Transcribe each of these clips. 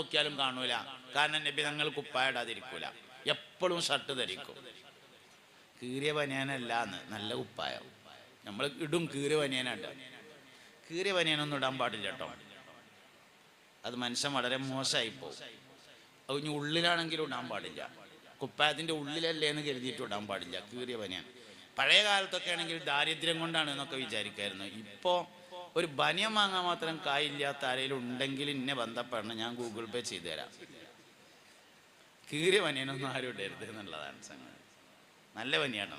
നോക്കിയാലും കാണൂല. കാരണം നബി തങ്ങൾ കുപ്പായിടാതിരിക്കൂല. എപ്പോഴും ഷർട്ട് ധരിക്കും. കീറിയ പനിയാനല്ല എന്ന് നല്ല കുപ്പായം. നമ്മൾ ഇടും കീറിയ പനിയാനായിട്ട്. കീറിയ പനിയാനൊന്നും ഇടാൻ പാടില്ല കേട്ടോ. അത് മനുഷ്യൻ വളരെ മോശമായി പോകും അത് ഇനി ഉള്ളിലാണെങ്കിലും ഇടാൻ പാടില്ല. കുപ്പായത്തിന്റെ ഉള്ളിലല്ലേ എന്ന് കരുതിയിട്ട് ഇടാൻ പാടില്ല. കീറിയ പനിയാണ് പഴയ കാലത്തൊക്കെ ആണെങ്കിൽ ദാരിദ്ര്യം കൊണ്ടാണ് എന്നൊക്കെ വിചാരിക്കായിരുന്നു. ഇപ്പോൾ ഒരു ബനിയം വാങ്ങാൻ മാത്രം കായില്ലാത്ത ആരെങ്കിലും ഉണ്ടെങ്കിൽ ഇന്നെ ബന്ധപ്പെടണം. ഞാൻ ഗൂഗിൾ പേ ചെയ്തു തരാം കീറിയ ബനിയനൊന്നും ആരും ഇടരുത് എന്നുള്ളതാണ് സംഗതി. നല്ല ബനിയാണ്.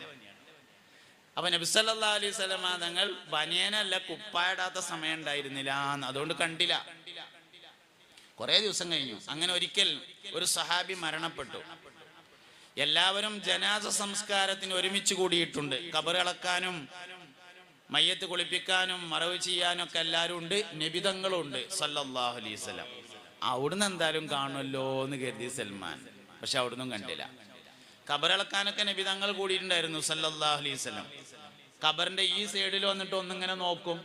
അപ്പൊ നബിസല്ലാ അലൈഹി സ്വലമ തങ്ങൾ ബനിയനല്ല കുപ്പായിടാത്ത സമയം ഉണ്ടായിരുന്നില്ല എന്ന് അതുകൊണ്ട് കണ്ടില്ല. കുറെ ദിവസം കഴിഞ്ഞു. അങ്ങനെ ഒരിക്കൽ ഒരു സഹാബി മരണപ്പെട്ടു. എല്ലാവരും ജനാസ സംസ്കാരത്തിന് ഒരുമിച്ച് കൂടിയിട്ടുണ്ട്. കബറിളക്കാനും മയ്യത്ത് കുളിപ്പിക്കാനും മറവ് ചെയ്യാനും ഒക്കെ എല്ലാവരും ഉണ്ട് നിബിതങ്ങളും ഉണ്ട് സല്ലല്ലാഹു അലൈഹി സ്വലം അവിടുന്ന് എന്തായാലും കാണുമല്ലോ എന്ന് കരുതി സൽമാൻ. പക്ഷെ അവിടുന്ന് കണ്ടില്ല. കബറിളക്കാനൊക്കെ നബിതങ്ങൾ കൂടിയിട്ടുണ്ടായിരുന്നു സല്ലാഹു അലൈഹി കബറിന്റെ ഈ സൈഡിൽ വന്നിട്ട് ഒന്നിങ്ങനെ നോക്കും.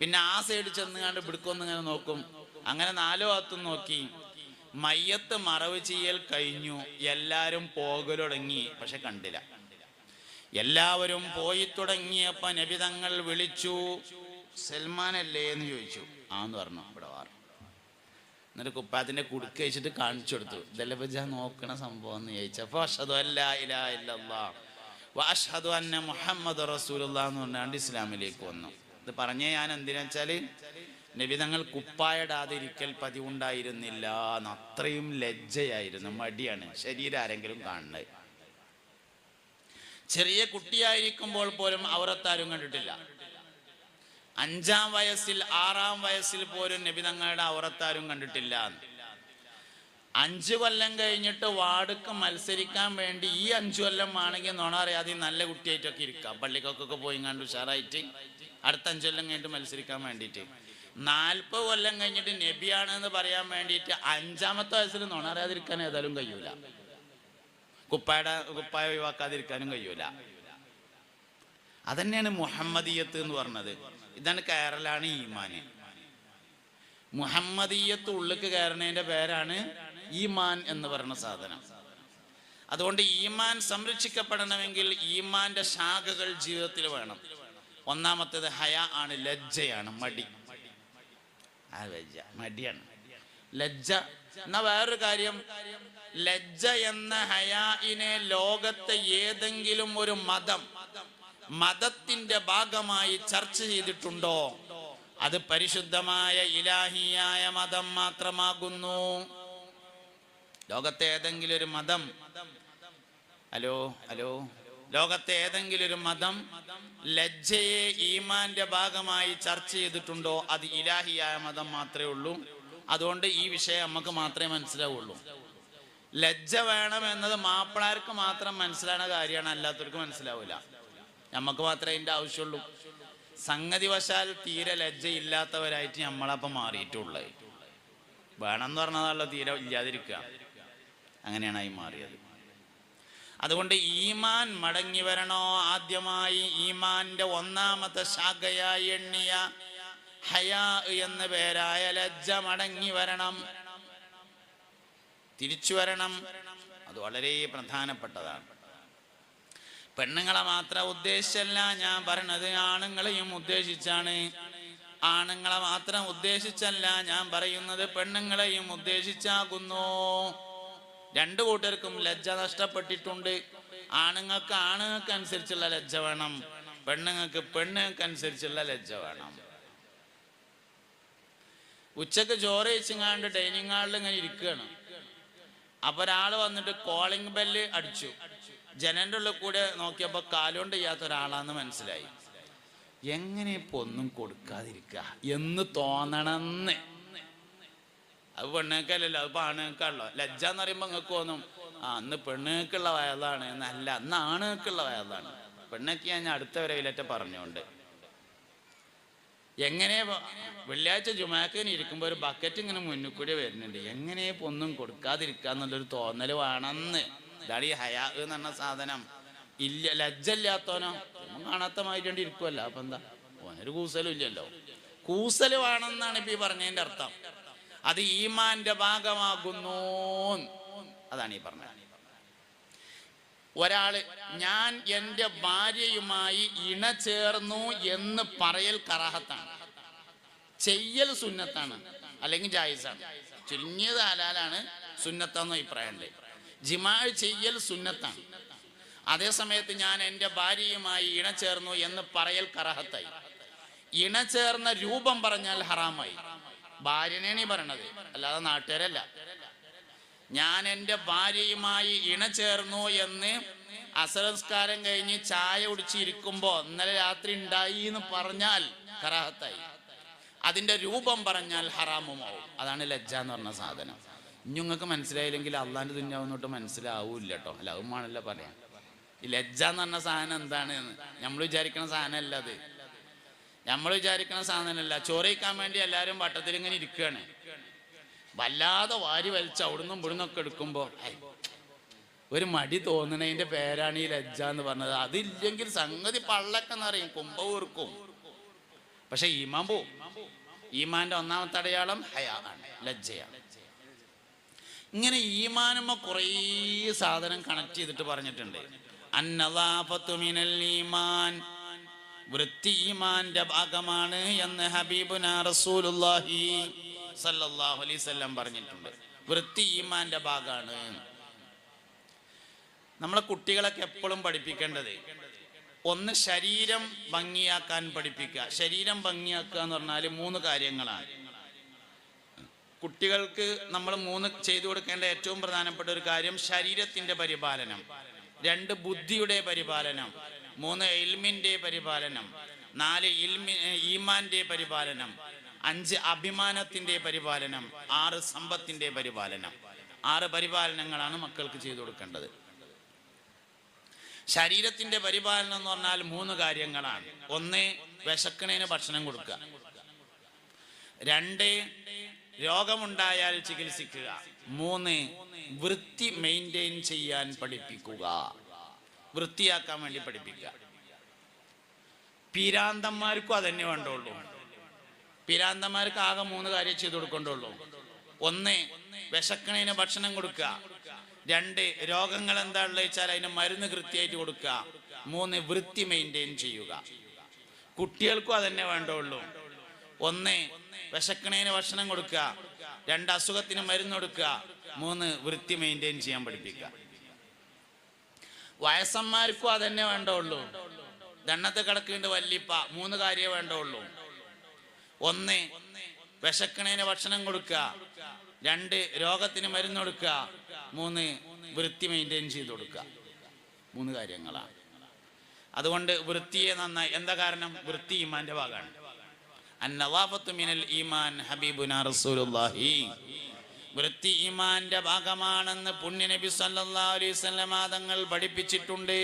പിന്നെ ആ സൈഡ് ചെന്ന് കണ്ട് ഇവിടുക്കൊന്നിങ്ങനെ നോക്കും. അങ്ങനെ നാലോ ഭാഗത്തും നോക്കി. മയ്യത്ത് മറവ് ചെയ്യൽ കഴിഞ്ഞു. എല്ലാരും പോകലൊടങ്ങി. പക്ഷെ കണ്ടില്ല. എല്ലാവരും പോയി തുടങ്ങിയപ്പോൾ നബിതങ്ങൾ വിളിച്ചു സൽമാൻ അല്ലേ എന്ന് ചോദിച്ചു. ആന്ന് പറഞ്ഞു ഇവിടെ വാർ എന്നിട്ട് കുപ്പാത്തിന്റെ കുടുക്ക് വെച്ചിട്ട് കാണിച്ചു കൊടുത്തു. ഇതല്ലേ നോക്കണ സംഭവം എന്ന് ചോദിച്ചപ്പോ അഷദു അന്ന മുഹമ്മദ് റസൂലുള്ള എന്ന് പറഞ്ഞാണ്ട് ഇസ്ലാമിലേക്ക് വന്നു. ഇത് പറഞ്ഞേ ഞാൻ എന്തിനാ വെച്ചാൽ നബി തങ്ങൾ കുപ്പായിടാതിരിക്കൽ പതിവുണ്ടായിരുന്നില്ല അത്രയും ലജ്ജയായിരുന്നു മടിയാണ്. ശരീരം ആരെങ്കിലും കാണുന്നത് ചെറിയ കുട്ടിയായിരിക്കുമ്പോൾ പോലും അവരത്താരും കണ്ടിട്ടില്ല. അഞ്ചാം വയസ്സിൽ ആറാം വയസ്സിൽ പോലും നബി തങ്ങളുടെ അവറത്താരും കണ്ടിട്ടില്ല. അഞ്ചു കൊല്ലം കഴിഞ്ഞിട്ട് വാർഡുക്ക് മത്സരിക്കാൻ വേണ്ടി ഈ അഞ്ചു കൊല്ലം ആണെങ്കിൽ നോണ അറിയാതെ നല്ല കുട്ടിയായിട്ടൊക്കെ ഇരിക്കാം. പള്ളിക്കൊക്കെ പോയി കണ്ട് ഉഷാറായിട്ട്. അടുത്ത അഞ്ചു കൊല്ലം കഴിഞ്ഞിട്ട് മത്സരിക്കാൻ വേണ്ടിയിട്ട്. നാൽപ്പത് കൊല്ലം കഴിഞ്ഞിട്ട് നബിയാണെന്ന് പറയാൻ വേണ്ടിയിട്ട് അഞ്ചാമത്തെ വയസ്സിൽ നോണ അറിയാതിരിക്കാൻ ഏതായാലും കഴിയൂല. കുപ്പായുടെ കുപ്പായ ഒഴിവാക്കാതിരിക്കാനും കഴിയൂല. അതന്നെയാണ് മുഹമ്മദീയത്ത് എന്ന് പറഞ്ഞത്. ഇതാണ് കയറലാണ് ഈമാന്. മുഹമ്മദീയത്ത് ഉള്ളിക്ക് കയറണേന്റെ പേരാണ് ഈമാൻ എന്ന് പറയുന്ന സാധനം. അതുകൊണ്ട് ഈമാൻ സംരക്ഷിക്കപ്പെടണമെങ്കിൽ ഈമാന്റെ ശാഖകൾ ജീവിതത്തിൽ വേണം. ഒന്നാമത്തേത് ഹയ ആണ് ലജ്ജയാണ് മടി. ലജ്ജ മടിയാണ്. ലജ്ജ എന്നാ വേറൊരു കാര്യം. ലജ്ജ എന്ന ഹയാഇനെ ലോകത്തെ ഏതെങ്കിലും ഒരു മതം മതത്തിന്റെ ഭാഗമായി ചർച്ച ചെയ്തിട്ടുണ്ടോ? അത് പരിശുദ്ധമായ ഇലാഹിയായ മതം മാത്രമാകുന്നു. ലോകത്തെ ഏതെങ്കിലും ഒരു മതം ഹലോ ഹലോ ലോകത്തെ ഏതെങ്കിലും ഒരു മതം ലജ്ജയെ ഈമാന്റെ ഭാഗമായി ചർച്ച ചെയ്തിട്ടുണ്ടോ? അത് ഇലാഹിയായ മതം മാത്രമേ ഉള്ളൂ. അതുകൊണ്ട് ഈ വിഷയം നമുക്ക് മാത്രമേ മനസ്സിലാവുള്ളൂ. ലജ്ജ വേണം എന്നത് മാപ്പിളാർക്ക് മാത്രം മനസ്സിലാവുന്ന കാര്യമാണ്. അല്ലാത്തവർക്ക് മനസ്സിലാവില്ല നമുക്ക് മാത്രമേ അതിന്റെ ആവശ്യമുള്ളൂ. സംഗതി വശാൽ തീരെ ലജ്ജ ഇല്ലാത്തവരായിട്ട് നമ്മളപ്പം മാറിയിട്ടുള്ളത്. വേണം എന്ന് പറഞ്ഞതാണല്ലോ തീരെ ഇല്ലാതിരിക്കുക. അങ്ങനെയാണ് ആയി മാറിയത്. അതുകൊണ്ട് ഈമാൻ മടങ്ങി വരണോ? ആദ്യമായി ഈമാന്റെ ഒന്നാമത്തെ ശാഖയായി എണ്ണിയ ഹയാ എന്ന പേരായ ലജ്ജ മടങ്ങി വരണം. തിരിച്ചു വരണം. അത് വളരെ പ്രധാനപ്പെട്ടതാണ്. പെണ്ണുങ്ങളെ മാത്രം ഉദ്ദേശിച്ചല്ല ഞാൻ പറയണത് ആണുങ്ങളെയും ഉദ്ദേശിച്ചാണ്. ആണുങ്ങളെ മാത്രം ഉദ്ദേശിച്ചല്ല ഞാൻ പറയുന്നത് പെണ്ണുങ്ങളെയും ഉദ്ദേശിച്ചാകുന്നു. രണ്ടു കൂട്ടർക്കും ലജ്ജ നഷ്ടപ്പെട്ടിട്ടുണ്ട്. ആണുങ്ങൾക്ക് ആണുങ്ങൾക്ക് അനുസരിച്ചുള്ള ലജ്ജ വേണം. പെണ്ണുങ്ങൾക്ക് പെണ്ണുങ്ങൾക്ക് അനുസരിച്ചുള്ള ലജ്ജ വേണം. ഉച്ചയ്ക്ക് ചോറ് വെച്ചിങ്ങാണ്ട് ഡൈനിങ് ഹാളിൽ ഇങ്ങനെ ഇരിക്കുകയാണ്. അപ്പൊ ഒരാൾ വന്നിട്ട് കോളിംഗ് ബെല്ല് അടിച്ചു. ജനന്റെ ഉള്ളിൽ കൂടെ നോക്കിയപ്പോ കാലുകൊണ്ട് ചെയ്യാത്ത ഒരാളാന്ന് മനസ്സിലായി. എങ്ങനെ ഇപ്പൊ ഒന്നും കൊടുക്കാതിരിക്ക? എന്ന് തോന്നണമെന്ന് അത് പെണ്ണുങ്ങൾക്കല്ലല്ലോ അത് ആണുങ്ങൾക്കാണല്ലോ ലജ്ജ എന്ന് പറയുമ്പോ നിങ്ങൾക്ക് തോന്നും ആ അന്ന് പെണ്ണുങ്ങൾക്കുള്ള വയതാണ് എന്നല്ല അന്ന് ആണുങ്ങൾക്കുള്ള വയതാണ് പെണ്ണൊക്കെ ഞാൻ അടുത്ത വിലറ്റ പറഞ്ഞുകൊണ്ട് എങ്ങനെ വെള്ളിയാഴ്ച ജുമാക്കിന് ഇരിക്കുമ്പോൾ ഒരു ബക്കറ്റ് ഇങ്ങനെ മുന്നിൽ കൂടി വരുന്നുണ്ട്. എങ്ങനെ ഇപ്പൊ ഒന്നും കൊടുക്കാതിരിക്കുക എന്നുള്ളൊരു തോന്നൽ വേണമെന്ന്. ഇതാണ് ഈ ഹയാ എന്ന് പറഞ്ഞ സാധനം. ഇല്ല ലജ്ജ ഇല്ലാത്തവനോ ഒന്നും കാണാത്ത മാതിരി ഇരിക്കുമല്ലോ അപ്പൊ എന്താ? ഓനൊരു കൂസലും ഇല്ലല്ലോ. കൂസൽ വേണമെന്നാണ് ഇപ്പൊ ഈ പറഞ്ഞതിന്റെ അർത്ഥം. അത് ഈമാന്റെ ഭാഗമാകുന്നു അതാണ് ഈ പറഞ്ഞത്. ഒരാൾ ഞാൻ എന്റെ ഭാര്യയുമായി ഇണ ചേർന്നു എന്ന് പറയൽ കറാഹത്താണ്. ചെയ്യൽ സുന്നത്താണ് അല്ലെങ്കിൽ ജായിസാണ്. ചുരുങ്ങിയത് ഹലാലാണ് സുന്നത്തെന്ന് അഭിപ്രായമുണ്ട്. ജിമാ ചെയ്യൽ സുന്നത്താണ്. അതേ സമയത്ത് ഞാൻ എന്റെ ഭാര്യയുമായി ഇണ ചേർന്നു എന്ന് പറയൽ കറാഹത്തായി. ഇണ ചേർന്ന രൂപം പറഞ്ഞാൽ ഹറാമായി. ഭാര്യനെയാണ് ഈ പറയണത് അല്ലാതെ നാട്ടുകാരല്ല. ഞാൻ എന്റെ ഭാര്യയുമായി ഇണചേർന്നു എന്ന് അസംസ്കാരം കഴിഞ്ഞ് ചായ കുടിച്ചിരിക്കുമ്പോ ഇന്നലെ രാത്രി ഉണ്ടായി എന്ന് പറഞ്ഞാൽ കറാഹത്തായി. അതിന്റെ രൂപം പറഞ്ഞാൽ ഹറാമുമാവും. അതാണ് ലജ്ജ എന്ന് പറഞ്ഞ സാധനം. ഇനി നിങ്ങൾക്ക് മനസ്സിലായില്ലെങ്കിൽ അള്ളാന്റെ തുന്നാവുന്നോട്ട് മനസ്സിലാവൂല്ല കേട്ടോ ലവുമാണല്ലോ പറയാം ഈ ലജ്ജ എന്ന് പറഞ്ഞ സാധനം എന്താണ് നമ്മൾ വിചാരിക്കുന്ന സാധനമല്ല അത്. നമ്മൾ വിചാരിക്കുന്ന സാധനമല്ല. ചോറിക്കാൻ വേണ്ടി എല്ലാവരും വട്ടത്തിൽ ഇങ്ങനെ ഇരിക്കുകയാണ്. വല്ലാതെ വാരി വലിച്ച് അവിടുന്നും ഇവിടുന്നൊക്കെ എടുക്കുമ്പോ ഒരു മടി തോന്നണതിന്റെ പേരാണ് ഈ ലജ്ജ എന്ന് പറഞ്ഞത്. അതില്ലെങ്കിൽ സംഗതി പള്ളൊക്കെ എന്നറിയും കുമ്പ ഊർക്കും പക്ഷെ ഈമാൻ പോവും. ഈമാന്റെ ഒന്നാമത്തെ അടയാളം ഹയാണ് ലജ്ജയാണ്. ഇങ്ങനെ ഈമാനുമ്മ കുറേ സാധനം കണക്ട് ചെയ്തിട്ട് പറഞ്ഞിട്ടുണ്ട്. അന്നദാഫത്തുമിനൽ ഈമാൻ. വൃത്തി ഈമാന്റെ ഭാഗമാണ് എന്ന് ഹബീബുന റസൂലുള്ളാഹി സല്ലല്ലാഹു അലൈഹി വസല്ലം പറഞ്ഞിട്ടുണ്ട്. വൃത്തി ഈമാന്റെ ഭാഗമാണ് നമ്മളെ കുട്ടികളൊക്കെ എപ്പോഴും പഠിപ്പിക്കേണ്ടത് ഒന്ന് ശരീരം ഭംഗിയാക്കാൻ പഠിപ്പിക്കുക. ശരീരം ഭംഗിയാക്കുക എന്ന് പറഞ്ഞാൽ മൂന്ന് കാര്യങ്ങളാണ്. കുട്ടികൾക്ക് നമ്മൾ മൂന്ന് ചെയ്തു കൊടുക്കേണ്ട ഏറ്റവും പ്രധാനപ്പെട്ട ഒരു കാര്യം ശരീരത്തിന്റെ പരിപാലനം. രണ്ട് ബുദ്ധിയുടെ പരിപാലനം. മൂന്ന് എൽമിന്റെ പരിപാലനം. നാല് ഇൽമി ഈമാന്റെ പരിപാലനം. അഞ്ച് അഭിമാനത്തിന്റെ പരിപാലനം ആറ് സമ്പത്തിന്റെ പരിപാലനം. ആറ് പരിപാലനങ്ങളാണ് മക്കൾക്ക് ചെയ്തു കൊടുക്കേണ്ടത്. ശരീരത്തിന്റെ പരിപാലനം എന്ന് പറഞ്ഞാൽ മൂന്ന് കാര്യങ്ങളാണ്. ഒന്ന് വിശക്കണേന് ഭക്ഷണം കൊടുക്കുക. രണ്ട് രോഗമുണ്ടായാൽ ചികിത്സിക്കുക. മൂന്ന് വൃത്തി മെയിന്റെയിൻ ചെയ്യാൻ പഠിപ്പിക്കുക. വൃത്തിയാക്കാൻ വേണ്ടി പഠിപ്പിക്കുക. പീരാന്തന്മാർക്കും അതന്നെ വേണ്ടുള്ളൂ. പീരാന്തന്മാർക്ക് ആകെ മൂന്ന് കാര്യം ചെയ്തു കൊടുക്കണ്ടുള്ളൂ. ഒന്ന് വിശക്കണേന് ഭക്ഷണം കൊടുക്കുക. രണ്ട് രോഗങ്ങൾ എന്താ ഉള്ളത് വെച്ചാൽ അതിന് മരുന്ന് കൃത്യമായിട്ട് കൊടുക്കുക. മൂന്ന് വൃത്തി മെയിന്റെയിൻ ചെയ്യുക. കുട്ടികൾക്കും അതന്നെ വേണ്ടുള്ളൂ. ഒന്ന് വിശക്കണേന് ഭക്ഷണം കൊടുക്കുക. രണ്ട് അസുഖത്തിന് മരുന്ന് കൊടുക്കുക. മൂന്ന് വൃത്തി മെയിന്റെയിൻ ചെയ്യാൻ പഠിപ്പിക്കുക. വയസ്സന്മാർക്കും അതന്നെ വേണ്ടുള്ളൂ. ദണ്ണത്തെ കിടക്കേണ്ട വല്ലിപ്പ മൂന്ന് കാര്യമേ വേണ്ടുള്ളൂ. ഒന്ന് വിശക്കണേന് ഭക്ഷണം കൊടുക്കുക. രണ്ട് രോഗത്തിന് മരുന്ന് കൊടുക്കുക. മൂന്ന് വൃത്തി മെയിന്റെയിൻ ചെയ്ത് കൊടുക്കുക. മൂന്ന് കാര്യങ്ങളാണ് അതുകൊണ്ട് വൃത്തിയെ നന്നായി എന്താ കാരണം? വൃത്തി ഇമാന്റെ ഭാഗമാണ്. ഈമാൻ റസൂലുള്ളാഹി. വൃത്തി ഈമാന്റെ ഭാഗമാണെന്ന് പുണ്യ നബി സല്ലല്ലാഹു അലൈഹി വസല്ലം തങ്ങൾ പഠിപ്പിച്ചിട്ടുണ്ട്.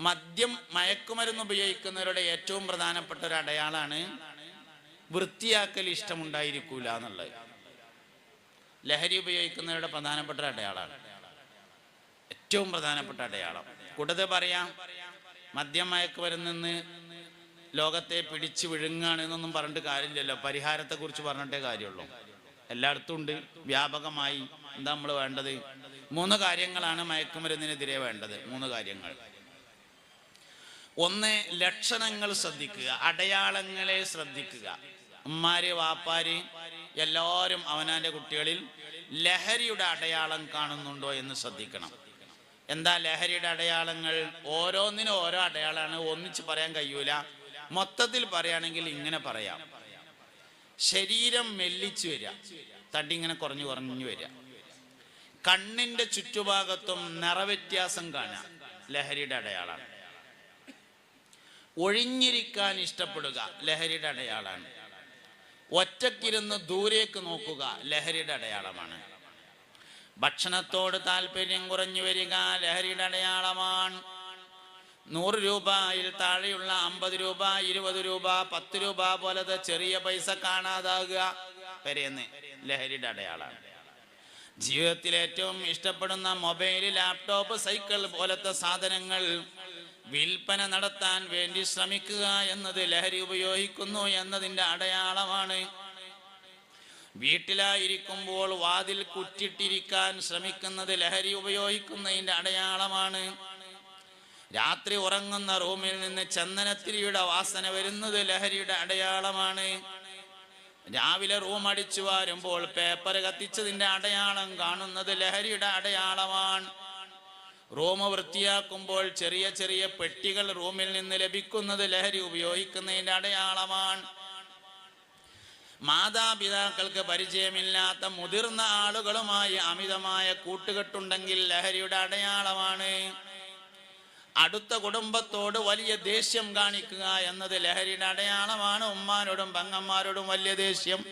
മദ്യം മയക്കുമരുന്ന് ഉപയോഗിക്കുന്നവരുടെ ഏറ്റവും പ്രധാനപ്പെട്ട ഒരു അടയാളാണ് വൃത്തിയാക്കൽ ഇഷ്ടമുണ്ടായിരിക്കൂല എന്നുള്ളത്. ലഹരി ഉപയോഗിക്കുന്നവരുടെ പ്രധാനപ്പെട്ട ഒരു അടയാളാണ്. ഏറ്റവും പ്രധാനപ്പെട്ട അടയാളം. കൂടുതൽ പറയാം മദ്യം മയക്കുമരുന്ന് ലോകത്തെ പിടിച്ചു വിഴുങ്ങാണ് എന്നൊന്നും പറഞ്ഞിട്ട് കാര്യമില്ലല്ലോ. പരിഹാരത്തെ കുറിച്ച് പറഞ്ഞിട്ടേ കാര്യമുള്ളൂ. എല്ലായിടത്തും ഉണ്ട്. വ്യാപകമായി എന്താ നമ്മൾ വേണ്ടത്? മൂന്ന് കാര്യങ്ങളാണ് മയക്കുമരുന്നിനെതിരെ വേണ്ടത്. മൂന്ന് കാര്യങ്ങൾ. ഒന്ന് ലക്ഷണങ്ങൾ ശ്രദ്ധിക്കുക അടയാളങ്ങളെ ശ്രദ്ധിക്കുക. ഉമ്മാര് വാപ്പാര് എല്ലാവരും അവനാന്റെ കുട്ടികളിൽ ലഹരിയുടെ അടയാളം കാണുന്നുണ്ടോ എന്ന് ശ്രദ്ധിക്കണം. എന്താ ലഹരിയുടെ അടയാളങ്ങൾ? ഓരോന്നിനും ഓരോ അടയാളമാണ്. ഒന്നിച്ച് പറയാൻ കഴിയൂല. മൊത്തത്തിൽ പറയുകയാണെങ്കിൽ ഇങ്ങനെ പറയാം. ശരീരം മെല്ലിച്ചു വരിക. തടി ഇങ്ങനെ കുറഞ്ഞു കുറഞ്ഞു വരിക. കണ്ണിന്റെ ചുറ്റുഭാഗത്തും നിറവ്യത്യാസം കാണാം ലഹരിയുടെ അടയാളാണ്. ഒഴിഞ്ഞിരിക്കാൻ ഇഷ്ടപ്പെടുക. ലഹരിയുടെ അടയാളാണ് ഒറ്റക്കിരുന്ന് ദൂരേക്ക് നോക്കുക ലഹരിയുടെ അടയാളമാണ്. ഭക്ഷണത്തോട് താല്പര്യം കുറഞ്ഞു വരിക ലഹരിയുടെ അടയാളമാണ്. നൂറ് രൂപയിൽ താഴെയുള്ള അമ്പത് രൂപ ഇരുപത് രൂപ പത്ത് രൂപ പോലത്തെ ചെറിയ പൈസ കാണാതാകുക വരെയെന്ന് ലഹരിയുടെ അടയാളമാണ്. ജീവിതത്തിൽ ഏറ്റവും ഇഷ്ടപ്പെടുന്ന മൊബൈൽ ലാപ്ടോപ്പ് സൈക്കിൾ പോലത്തെ സാധനങ്ങൾ വിൽപ്പന നടത്താൻ വേണ്ടി ശ്രമിക്കുക എന്നത് ലഹരി ഉപയോഗിക്കുന്നു എന്നതിന്റെ അടയാളമാണ്. വീട്ടിലായിരിക്കുമ്പോൾ വാതിൽ കുറ്റിട്ടിരിക്കാൻ ശ്രമിക്കുന്നത് ലഹരി ഉപയോഗിക്കുന്നതിന്റെ അടയാളമാണ്. രാത്രി ഉറങ്ങുന്ന റൂമിൽ നിന്ന് ചന്ദനത്തിരിയുടെ വാസന വരുന്നത് ലഹരിയുടെ അടയാളമാണ്. രാവിലെ റൂം അടിച്ചു വാരുമ്പോൾ പേപ്പർ കത്തിച്ചതിന്റെ അടയാളം കാണുന്നത് ലഹരിയുടെ അടയാളമാണ്. റൂം വൃത്തിയാക്കുമ്പോൾ ചെറിയ ചെറിയ പെട്ടികൾ റൂമിൽ നിന്ന് ലഭിക്കുന്നത് ലഹരി ഉപയോഗിക്കുന്നതിന്റെ അടയാളമാണ്. മാതാപിതാക്കൾക്ക് പരിചയമില്ലാത്ത മുതിർന്ന ആളുകളുമായി അമിതമായ കൂട്ടുകെട്ടുണ്ടെങ്കിൽ ലഹരിയുടെ അടയാളമാണ്. അടുത്ത കുടുംബത്തോട് വലിയ ദേഷ്യം കാണിക്കുക എന്നത് ലഹരിയുടെ അടയാളമാണ്. ഉമ്മാനോടും പങ്ങന്മാരോടും വലിയ ദേഷ്യം.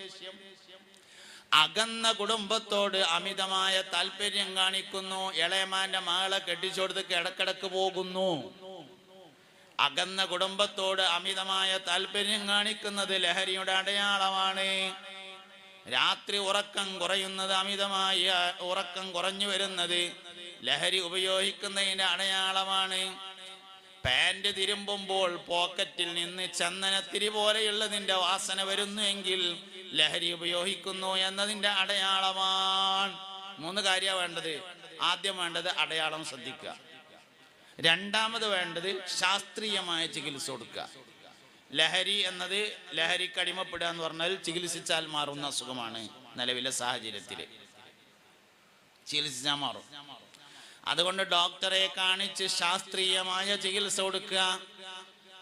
അകന്ന കുടുംബത്തോട് അമിതമായ താല്പര്യം കാണിക്കുന്നു. ഇളയമാന്റെ മകളെ കെട്ടിച്ചോടുത്ത് കിടക്കിടക്ക് പോകുന്നു. അകന്ന കുടുംബത്തോട് അമിതമായ താല്പര്യം കാണിക്കുന്നത് ലഹരിയുടെ അടയാളമാണ്. രാത്രി ഉറക്കം കുറയുന്നത് അമിതമായ ഉറക്കം കുറഞ്ഞു വരുന്നത് ലഹരി ഉപയോഗിക്കുന്നതിന്റെ അടയാളമാണ്. പാന്റ് തിരുമ്പുമ്പോൾ പോക്കറ്റിൽ നിന്ന് ചന്ദനത്തിരി പോലെയുള്ളതിന്റെ വാസന വരുന്നു എങ്കിൽ ലഹരി ഉപയോഗിക്കുന്നു എന്നതിന്റെ അടയാളമാണ്. മൂന്ന് കാര്യമാണ് വേണ്ടത്. ആദ്യം വേണ്ടത് അടയാളം ശ്രദ്ധിക്കുക. രണ്ടാമത് വേണ്ടത് ശാസ്ത്രീയമായ ചികിത്സ കൊടുക്കുക. ലഹരി എന്നത് ലഹരിക്ക് അടിമപ്പെടുക എന്ന് പറഞ്ഞാൽ ചികിത്സിച്ചാൽ മാറുന്ന അസുഖമാണ് നിലവിലെ സാഹചര്യത്തിൽ. ചികിത്സിച്ചാൽ മാറും. അതുകൊണ്ട് ഡോക്ടറെ കാണിച്ച് ശാസ്ത്രീയമായ ചികിത്സ കൊടുക്കുക.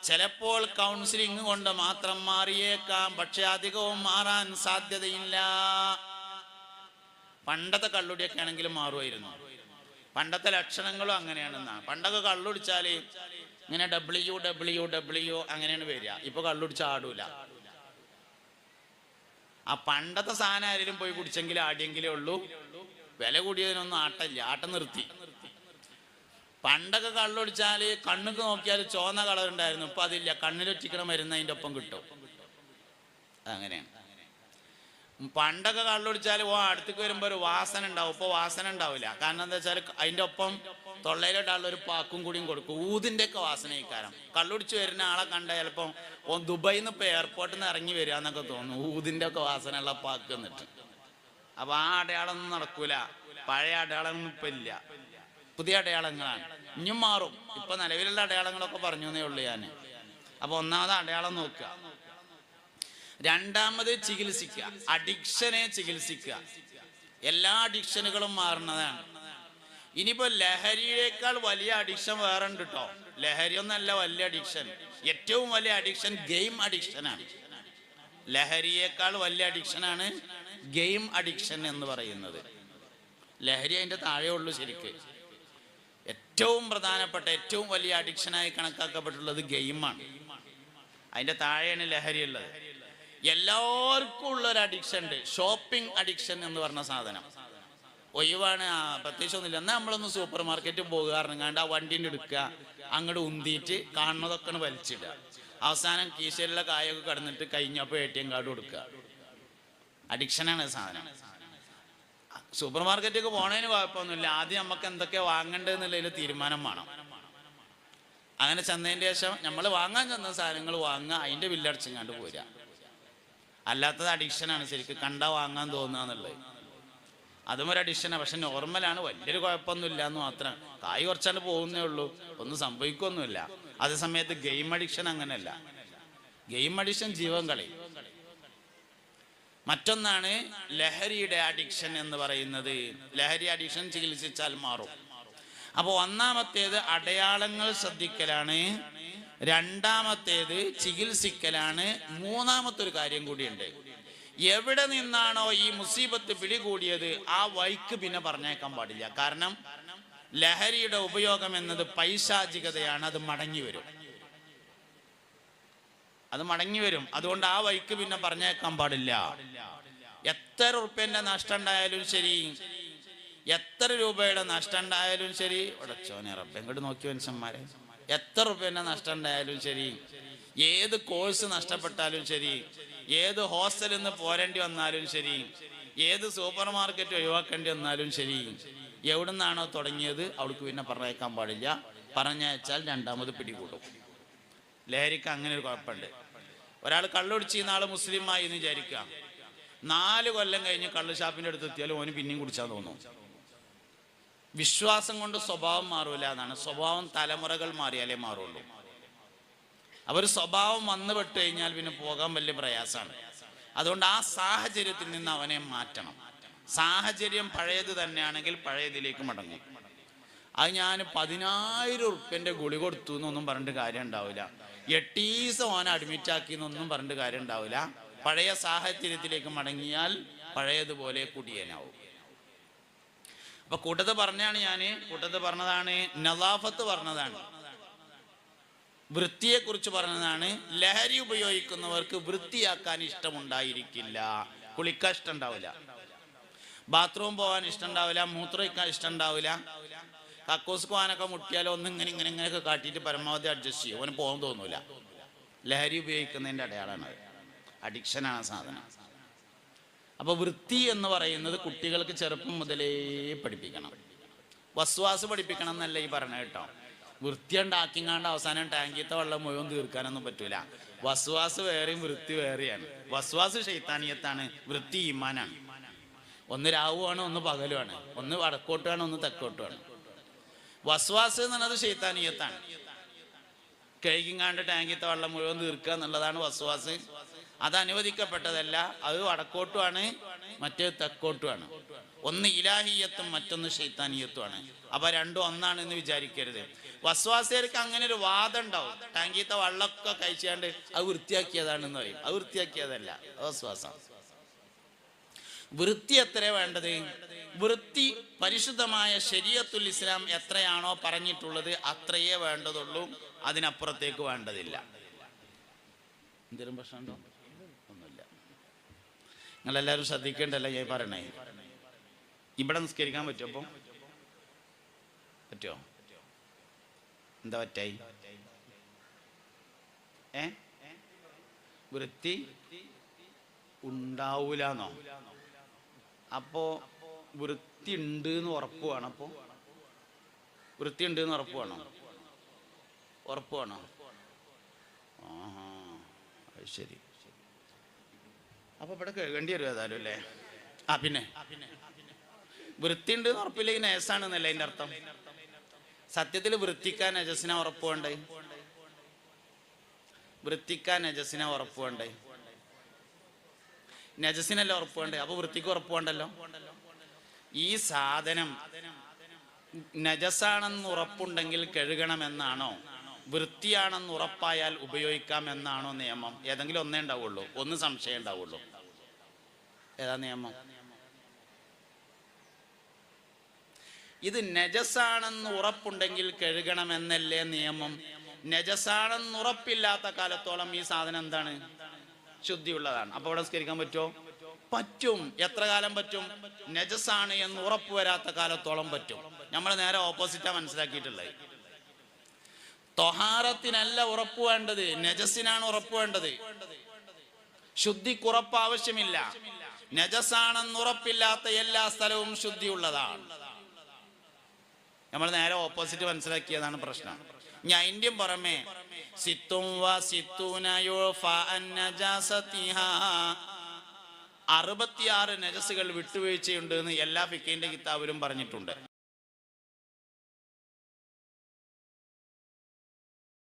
ചിലപ്പോൾ കൗൺസിലിംഗ് കൊണ്ട് മാത്രം മാറിയേക്കാം പക്ഷെ അധികവും മാറാൻ സാധ്യതയില്ല. പണ്ടത്തെ കള്ളുടിയൊക്കെ ആണെങ്കിലും മാറുമായിരുന്നു. പണ്ടത്തെ ലക്ഷണങ്ങളും അങ്ങനെയാണെന്നാ. പണ്ടൊക്കെ കള്ളുടിച്ചാൽ ഇങ്ങനെ ഡബ്ല്യു ഡബ്ല്യു ഡബ്ല്യു അങ്ങനെയാണ് വരിക. ഇപ്പൊ കള്ളുടിച്ച ആടൂല. ആ പണ്ടത്തെ സാധനം ആരെങ്കിലും പോയി കുടിച്ചെങ്കിലും ആടിയെങ്കിലേ ഉള്ളൂ. വില കൂടിയതിനൊന്നും ആട്ടല്ല. ആട്ടം നിർത്തി. പണ്ടൊക്കെ കള്ളൊടിച്ചാൽ കണ്ണുക്ക് നോക്കിയാൽ ചോന്ന കളർ ഉണ്ടായിരുന്നു. ഇപ്പൊ അതില്ല. കണ്ണിലൊറ്റിക്കണ മരുന്ന് അതിന്റെ ഒപ്പം കിട്ടും. അങ്ങനെയാണ്. പണ്ടൊക്കെ കള്ളൊടിച്ചാൽ ഓ അടുത്തേക്ക് വരുമ്പോ ഒരു വാസന ഉണ്ടാവും. ഇപ്പൊ വാസന ഉണ്ടാവില്ല. കാരണം എന്താ വെച്ചാൽ അതിന്റെ ഒപ്പം തൊള്ളയിലോട്ടുള്ള ഒരു പാക്കും കൂടിയും കൊടുക്കും. ഊതിന്റെ ഒക്കെ വാസന ഇക്കാരം കള്ളുടിച്ച് വരുന്ന ആളെ കണ്ട ചിലപ്പം ഓ ദുബായിൽ നിന്ന് ഇപ്പൊ എയർപോർട്ടിൽ നിന്ന് ഇറങ്ങി വരിക എന്നൊക്കെ തോന്നുന്നു. ഊതിന്റെ ഒക്കെ വാസനയുള്ള പാക്ക് എന്നിട്ട് അപ്പൊ ആ അടയാളമൊന്നും നടക്കൂല. പഴയ അടയാളമൊന്നും ഇപ്പൊ ഇല്ല. പുതിയ അടയാളങ്ങളാണ്. ഇനിയും മാറും. ഇപ്പൊ നിലവിലുള്ള അടയാളങ്ങളൊക്കെ പറഞ്ഞു എന്നേ ഉള്ളൂ ഞാൻ അപ്പൊ ഒന്നാമത് അടയാളം നോക്കുക. രണ്ടാമത് ചികിത്സിക്കുക. അഡിക്ഷനെ ചികിത്സിക്കുക. എല്ലാ അഡിക്ഷനുകളും മാറുന്നതാണ്. ഇനിയിപ്പോ ലഹരിയേക്കാൾ വലിയ അഡിക്ഷൻ വേറെ ഉണ്ട് കേട്ടോ ലഹരി ഒന്നല്ല വലിയ അഡിക്ഷൻ. ഏറ്റവും വലിയ അഡിക്ഷൻ ഗെയിം അഡിക്ഷനാണ്. ലഹരിയേക്കാൾ വലിയ അഡിക്ഷനാണ് ഗെയിം അഡിക്ഷൻ എന്ന് പറയുന്നത്. ലഹരി അതിന്റെ താഴെ ഉള്ളു ശരിക്ക്. ഏറ്റവും പ്രധാനപ്പെട്ട ഏറ്റവും വലിയ അഡിക്ഷനായി കണക്കാക്കപ്പെട്ടുള്ളത് ഗെയിമാണ്. അതിന്റെ താഴെയാണ് ലഹരി ഉള്ളത്. എല്ലാവർക്കും ഉള്ള ഒരു അഡിക്ഷൻ ഉണ്ട്. ഷോപ്പിംഗ് അഡിക്ഷൻ എന്ന് പറഞ്ഞ സാധനം. ഒഴിവാണ്. പ്രത്യേകിച്ചൊന്നുമില്ല. എന്നാൽ നമ്മളൊന്ന് സൂപ്പർ മാർക്കറ്റിൽ പോകാറുണ്ട് കണ്ട് ആ വണ്ടീന്റെ എടുക്കുക. അങ്ങോട്ട് ഉന്തിയിട്ട് കാണുന്നതൊക്കെ വലിച്ചിടുക. അവസാനം കീശയിലുള്ള കായൊക്കെ കടന്നിട്ട് കഴിഞ്ഞപ്പോൾ എ ടി എം കാർഡ് കൊടുക്കുക. അഡിക്ഷനാണ് സാധനം. സൂപ്പർ മാർക്കറ്റിലേക്ക് പോണതിന് കുഴപ്പമൊന്നുമില്ല. ആദ്യം നമുക്ക് എന്തൊക്കെ വാങ്ങേണ്ടതെന്നുള്ളതിൽ തീരുമാനം വേണം. അങ്ങനെ ചെന്നതിന് ശേഷം നമ്മൾ വാങ്ങാൻ ചെന്ന സാധനങ്ങൾ വാങ്ങുക അതിന്റെ കണ്ട് പോരുക. അല്ലാത്തത് അഡിക്ഷനാണ് ശരിക്കും. കണ്ട വാങ്ങാൻ തോന്നുക എന്നുള്ളത്. അതും ഒരു അഡിക്ഷനാണ് പക്ഷെ നോർമലാണ് വലിയൊരു കുഴപ്പമൊന്നുമില്ല എന്ന് മാത്രം. കായ് കുറച്ചാണ്ട് പോകുന്നേ ഉള്ളൂ. ഒന്നും സംഭവിക്കൊന്നുമില്ല. അതേ സമയത്ത് ഗെയിം അഡിക്ഷൻ അങ്ങനെയല്ല. ഗെയിം അഡിക്ഷൻ ജീവൻ കളി. മറ്റൊന്നാണ് ലഹരിയുടെ അഡിക്ഷൻ എന്ന് പറയുന്നത്. ലഹരി അഡിക്ഷൻ ചികിത്സിച്ചാൽ മാറും. അപ്പോൾ ഒന്നാമത്തേത് അടയാളങ്ങൾ ശ്രദ്ധിക്കലാണ്. രണ്ടാമത്തേത് ചികിത്സിക്കലാണ്. മൂന്നാമത്തെ ഒരു കാര്യം കൂടിയുണ്ട്. എവിടെ നിന്നാണോ ഈ മുസീബത്ത് പിടികൂടിയത് ആ വൈക്ക് പിന്നെ പറഞ്ഞേക്കാൻ പാടില്ല. കാരണം ലഹരിയുടെ ഉപയോഗം എന്നത് പൈശാചികതയാണ്. അത് മടങ്ങി വരും. അത് മടങ്ങി വരും. അതുകൊണ്ട് ആ വഴിക്ക് പിന്നെ പറഞ്ഞേക്കാൻ പാടില്ല. എത്ര ഉറുപ്പ്യന്റെ നഷ്ടം ഉണ്ടായാലും ശരി. എത്ര രൂപയുടെ നഷ്ടം ഉണ്ടായാലും ശരി ഉടച്ചോനെ റബ്ബെ ഇങ്ങോട്ട് നോക്കി മനുഷ്യന്മാരെ. എത്ര റുപ്യന്റെ നഷ്ടം ഉണ്ടായാലും ശരി. ഏത് കോഴ്സ് നഷ്ടപ്പെട്ടാലും ശരി. ഏത് ഹോസ്റ്റലിൽ നിന്ന് പോരേണ്ടി വന്നാലും ശരി. ഏത് സൂപ്പർ മാർക്കറ്റ് ഒഴിവാക്കേണ്ടി വന്നാലും ശരി. എവിടുന്നാണോ തുടങ്ങിയത് അവൾക്ക് പിന്നെ പറഞ്ഞേക്കാൻ പാടില്ല. പറഞ്ഞയച്ചാൽ രണ്ടാമത് പിടികൂടും. ലഹരിക്ക് അങ്ങനെ ഒരു കുഴപ്പമുണ്ട്. ഒരാൾ കള്ളുടിച്ച് നാൾ മുസ്ലിമായി എന്ന് വിചാരിക്കാം നാല് കൊല്ലം കഴിഞ്ഞ് കള്ള് ഷാപ്പിന്റെ അടുത്ത് എത്തിയാലും ഓന് പിന്നെയും കുടിച്ചാൽ തോന്നും വിശ്വാസം കൊണ്ട് സ്വഭാവം മാറൂല എന്നാണ്. സ്വഭാവം തലമുറകൾ മാറിയാലേ മാറുള്ളൂ. അവർ സ്വഭാവം വന്നു പെട്ട് കഴിഞ്ഞാൽ പിന്നെ പോകാൻ വലിയ പ്രയാസമാണ്. അതുകൊണ്ട് ആ സാഹചര്യത്തിൽ നിന്ന് അവനെ മാറ്റണം. സാഹചര്യം പഴയത് തന്നെയാണെങ്കിൽ പഴയതിലേക്ക് മടങ്ങും. അത് ഞാൻ പതിനായിരം ഉറുപ്പ്യന്റെ ഗുളി കൊടുത്തു എന്നൊന്നും പറഞ്ഞിട്ട് കാര്യം ഉണ്ടാവില്ല. എട്ടീസം ഓനെ അഡ്മിറ്റ് ആക്കി എന്നൊന്നും പറഞ്ഞിട്ട് കാര്യം ഉണ്ടാവില്ല. പഴയ സാഹചര്യത്തിലേക്ക് മടങ്ങിയാൽ പഴയതുപോലെ കുടിയനാവും. അപ്പൊ കൂട്ടത്ത് പറഞ്ഞാണ് ഞാൻ കൂട്ടത്ത് പറഞ്ഞതാണ് നദാഫത്ത് പറഞ്ഞതാണ്. വൃത്തിയെ കുറിച്ച് പറഞ്ഞതാണ്. ലഹരി ഉപയോഗിക്കുന്നവർക്ക് വൃത്തിയാക്കാൻ ഇഷ്ടമുണ്ടായിരിക്കില്ല. കുളിക്കാൻ ഇഷ്ടം ഉണ്ടാവില്ല. ബാത്റൂം പോകാൻ മൂത്രമൊഴിക്കാൻ ഇഷ്ടം ഉണ്ടാവില്ല. കക്കൂസ് പോകാനൊക്കെ മുട്ടിയാലോ ഒന്ന് ഇങ്ങനെ ഇങ്ങനെ ഇങ്ങനെയൊക്കെ കാട്ടിയിട്ട് പരമാവധി അഡ്ജസ്റ്റ് ചെയ്യും. അവന് പോകാൻ തോന്നൂല. ലഹരി ഉപയോഗിക്കുന്നതിന്റെ അടയാളമാണ് അഡിക്ഷനാണ് സാധനം. അപ്പൊ വൃത്തി എന്ന് പറയുന്നത് കുട്ടികൾക്ക് ചെറുപ്പം മുതലേ പഠിപ്പിക്കണം. വസ്വാസ് പഠിപ്പിക്കണം എന്നല്ല ഈ പറഞ്ഞ കേട്ടോ. വൃത്തി ഉണ്ടാക്കിങ്ങാണ്ട് അവസാനം ടാങ്കിത്തെ വെള്ളം മുഴുവൻ തീർക്കാനൊന്നും പറ്റൂല. വസ്വാസ് വേറെയും വൃത്തി വേറെയാണ്. വസ്വാസ് ശൈത്താനിയത്താണ് വൃത്തി ഈമാനാണ്. ഒന്ന് രാവുമാണ് ഒന്ന് പകലുമാണ് ഒന്ന് വടക്കോട്ടുമാണ് ഒന്ന് തെക്കോട്ടുമാണ് വസ്വാസ് എന്നുള്ളത് ഷെയ്ത്താനിയത്താണ് കഴുകിങ്ങാണ്ട് ടാങ്കിത്തെ വെള്ളം മുഴുവൻ തീർക്കുക എന്നുള്ളതാണ് വസ്വാസ്. അത് അനുവദിക്കപ്പെട്ടതല്ല അത് വടക്കോട്ടുമാണ് മറ്റേ തെക്കോട്ടുമാണ്. ഒന്ന് ഇലാഹിയത്തും മറ്റൊന്ന് ഷെയ്ത്താനിയത്തുമാണ് അപ്പൊ രണ്ടും ഒന്നാണ് എന്ന് വിചാരിക്കരുത്. വസ്വാസികർക്ക് അങ്ങനെ ഒരു വാദം ഉണ്ടാവും. ടാങ്കിത്തെ വെള്ളമൊക്കെ കഴിച്ചാണ്ട് അത് വൃത്തിയാക്കിയതാണെന്ന് പറയും. അത് വൃത്തിയാക്കിയതല്ല വസ്വാസം വൃത്തി എത്ര വേണ്ടത്? വൃത്തി പരിശുദ്ധമായ ശരീരത്തുൽ ഇസ്ലാം എത്രയാണോ പറഞ്ഞിട്ടുള്ളത് അത്രയേ വേണ്ടതുള്ളൂ. അതിനപ്പുറത്തേക്ക് വേണ്ടതില്ല. എന്തെങ്കിലും പ്രശ്നമുണ്ടോ? ഒന്നുമില്ല. നിങ്ങളെല്ലാവരും ശ്രദ്ധിക്കേണ്ടല്ല ഞാൻ പറയണേ? ഇവിടെ നിസ്കരിക്കാൻ പറ്റുമോ അപ്പം പറ്റുമോ? എന്താ പറ്റായി? ഏ? വൃത്തി ഉണ്ടാവൂലെന്നോ? അപ്പോ വൃത്തി ഉണ്ട് എന്ന് ഉറപ്പ് വേണം അപ്പോ വൃത്തി ഉണ്ട് എന്ന് ഉറപ്പ് വേണം ഉറപ്പ് വേണം ആഹാ ശരി. അപ്പൊ ഇവിടെ കേൾക്കേണ്ടി വരും ഏതായാലും അല്ലേ? ആ പിന്നെ. വൃത്തി ഉണ്ട് എന്ന് ഉറപ്പില്ലെങ്കിൽ നേസാണെന്നല്ലേ അതിന്റെ അർത്ഥം? സത്യത്തിൽ വൃത്തിക്കാൻ നജസിനെ ഉറപ്പ് വേണ്ടേ വൃത്തിക്കാൻ നജസിനെ ഉറപ്പ് വേണ്ടേ നജസിനല്ല ഉറപ്പ് വേണ്ടേ അപ്പൊ വൃത്തിക്ക് ഉറപ്പ് വേണ്ടല്ലോ ഈ സാധനം നജസാണെന്ന് ഉറപ്പുണ്ടെങ്കിൽ കഴുകണമെന്നാണോ? വൃത്തിയാണെന്ന് ഉറപ്പായാൽ ഉപയോഗിക്കാം എന്നാണോ നിയമം? ഏതെങ്കിലും ഒന്നേ ഉണ്ടാവുള്ളൂ. ഒന്ന് സംശയം ഉണ്ടാവുള്ളൂ. ഏതാ നിയമം? ഇത് നജസാണെന്ന് ഉറപ്പുണ്ടെങ്കിൽ കഴുകണമെന്നല്ലേ നിയമം? നജസാണെന്ന് ഉറപ്പില്ലാത്ത കാലത്തോളം ഈ സാധനം എന്താണ്? ശുദ്ധിയുള്ളതാണ്. അപ്പൊ അവിടെ സ്കരിക്കാൻ പറ്റുമോ? പറ്റും. എത്ര കാലം പറ്റും? നജസാണ് എന്ന് ഉറപ്പ് വരാത്ത കാലത്തോളം പറ്റും. നമ്മൾ നേരെ ഓപ്പോസിറ്റാ മനസ്സിലാക്കിയിട്ടുള്ളത്. തൊഹാറത്തിനല്ല ഉറപ്പ് വേണ്ടത്. നജസിനാണ് ഉറപ്പ് വേണ്ടത്. ശുദ്ധിക്ക് ഉറപ്പ് ആവശ്യമില്ല നജസാണെന്ന് ഉറപ്പില്ലാത്ത എല്ലാ സ്ഥലവും ശുദ്ധിയുള്ളതാണ്. നമ്മൾ നേരെ ഓപ്പോസിറ്റ് മനസ്സിലാക്കിയതാണ് പ്രശ്നം. ഞാൻ ഇന്ത്യൻ പുറമെ സിത്തും. അറുപത്തിയാറ് നജസുകൾ വിട്ടുവീഴ്ചയുണ്ട് എന്ന് എല്ലാ ഫിക്കിന്റെ കിതാബിലും പറഞ്ഞിട്ടുണ്ട്